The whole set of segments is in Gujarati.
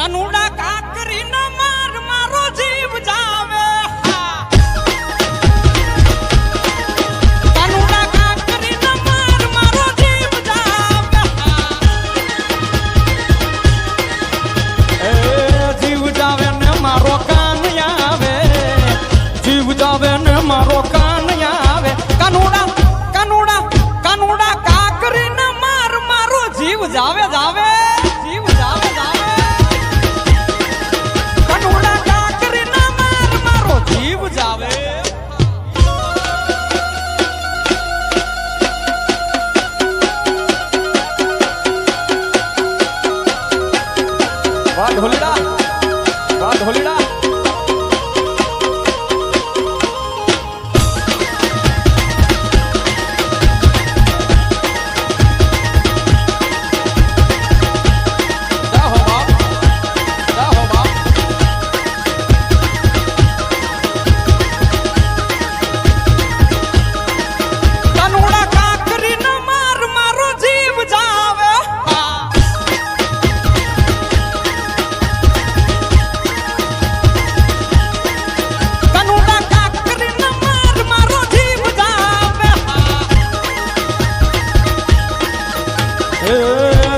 કાનુડા કાકરીના ঢোলড়া বা ঢোলড়া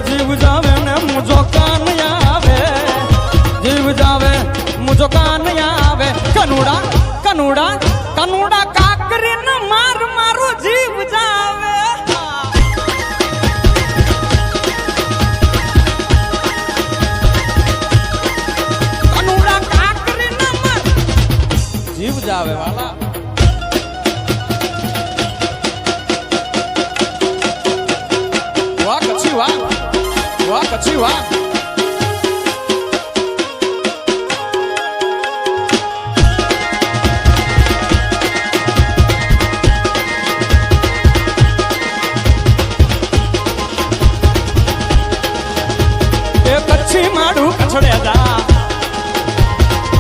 જીવ જાવે ને મુજો કાન આવે જીવ જાવે મુજો કાન આવે કનુડા કનુડા કનુડા કાકરી ને માર મારો જીવ જાવે કનુડા કાકરી ને માર જીવ જાવે વાલા વાહ એ કચ્છી માડું કછડે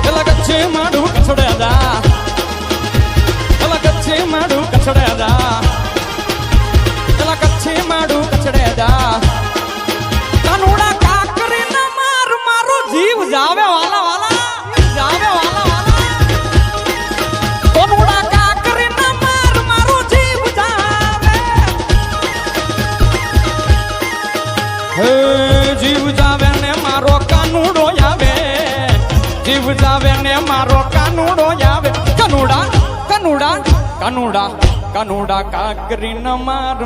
પેલા કચ્છી માડું કછડે જા એલા કચ્છી માડું કછડે કનુડા કનુડા કાકરી ન માર